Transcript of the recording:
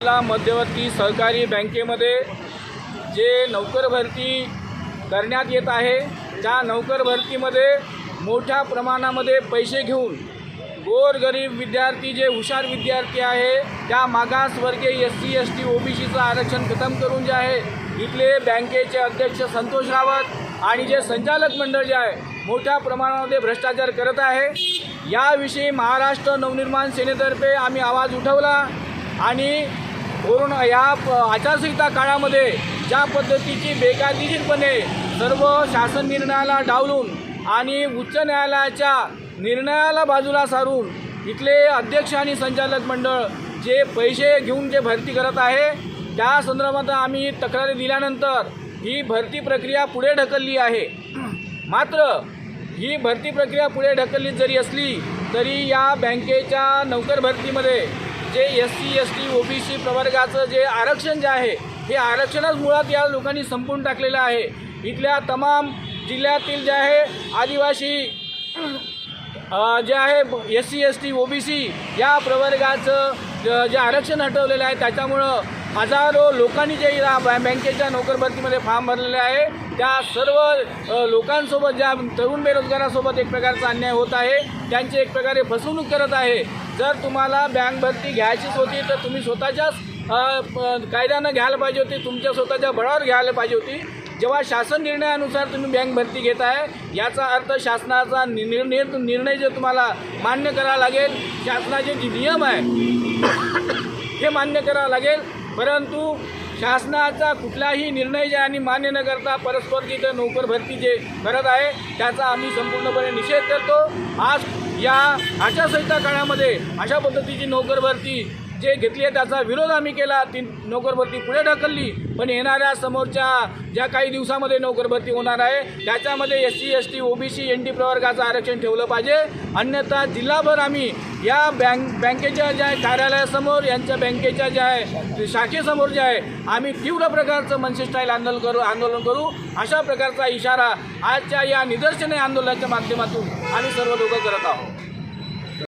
ला मध्यवर्ती सहकारी बँकेमध्ये जे नौकर भरती करण्यात येत आहे त्या नौकर भरतीमध्ये मोठ्या प्रमाणामध्ये पैसे घेऊन गोरगरीब विद्यार्थी जे हुशार विद्यार्थी आहे त्या मागासवर्गीय S C S T O B सीचं आरक्षण खतम करून जे आहे इथले बँकेचे अध्यक्ष संतोष रावत आणि जे संचालक मंडळ जे आहे मोठ्या प्रमाणामध्ये भ्रष्टाचार करत आहे. याविषयी महाराष्ट्र नवनिर्माण सेनेतर्फे आम्ही आवाज उठवला आणि कोरोना या प आचारसंहिता काळामध्ये ज्या पद्धतीची बेकायदेशीरपणे सर्व शासन निर्णयाला डावलून आणि उच्च न्यायालयाच्या निर्णयाला बाजूला सारून इथले अध्यक्ष आणि संचालक मंडळ जे पैसे घेऊन जे भरती करत आहे त्या संदर्भात आम्ही तक्रारी दिल्यानंतर ही भरती प्रक्रिया पुढे ढकलली आहे. मात्र ही भरती प्रक्रिया पुढे ढकलली जरी असली तरी या बँकेच्या नोकर भरतीमध्ये जे S C S T O B C प्रवर्गाचं जे आरक्षण जे आहे हे आरक्षणच मुळात या लोकांनी संपून टाकलेलं आहे. इथल्या तमाम जिल्ह्यातील जे आहे आदिवासी जे आहे S C S T O B C या प्रवर्गाचं ज- जे आरक्षण हटवलेलं आहे त्याच्यामुळं हजारो लोकांनी जे बँकेच्या नोकरभरतीमध्ये फॉर्म भरलेले आहे. त्या सर्व लोकांसोबत ज्या तरुण बेरोजगारासोबत एक प्रकारचा अन्याय होत आहे त्यांची एक प्रकारे फसवणूक करत आहे. जर तुम्हाला बँक भरती घ्यायचीच होती तर तुम्ही स्वतःच्याच कायद्यानं घ्यायला पाहिजे होती तुमच्या स्वतःच्या बळावर घ्यायला पाहिजे होती. जेव्हा शासन निर्णयानुसार तुम्ही बँक भरती घेत आहे याचा अर्थ शासनाचा नि- निर्णय निर्णय जे तुम्हाला मान्य करावा लागेल शासनाचे जे नियम आहे हे मान्य करावं लागेल. परंतु शासनाचा कुठलाही निर्णय जे आणि मान्य न करता परस्पर तिथं नोकर भरती जे करत आहे त्याचा आम्ही संपूर्णपणे निषेध करतो. आज या आचारसंहिता काळामध्ये अशा पद्धतीची नोकर भरती जे घेतली आहे त्याचा विरोध आम्ही केला. ती नोकर भरती पुढे ढकलली. पण येणाऱ्या समोरच्या ज्या काही दिवसामध्ये नोकर भरती होणार आहे त्याच्यामध्ये S C S T O B C N D प्रवर्गाचं आरक्षण ठेवलं पाहिजे. अन्यथा जिल्हाभर आम्ही या बँक बँकेच्या ज्या कार्यालयासमोर यांच्या बँकेच्या ज्या आहे शाखेसमोर जे आहे आम्ही तीव्र प्रकारचं मनसेस्टाईल आंदोलन करू आंदोलन करू. अशा प्रकारचा इशारा आजच्या या निदर्शने आंदोलनाच्या माध्यमातून आम्ही सर्व लोक करत आहोत.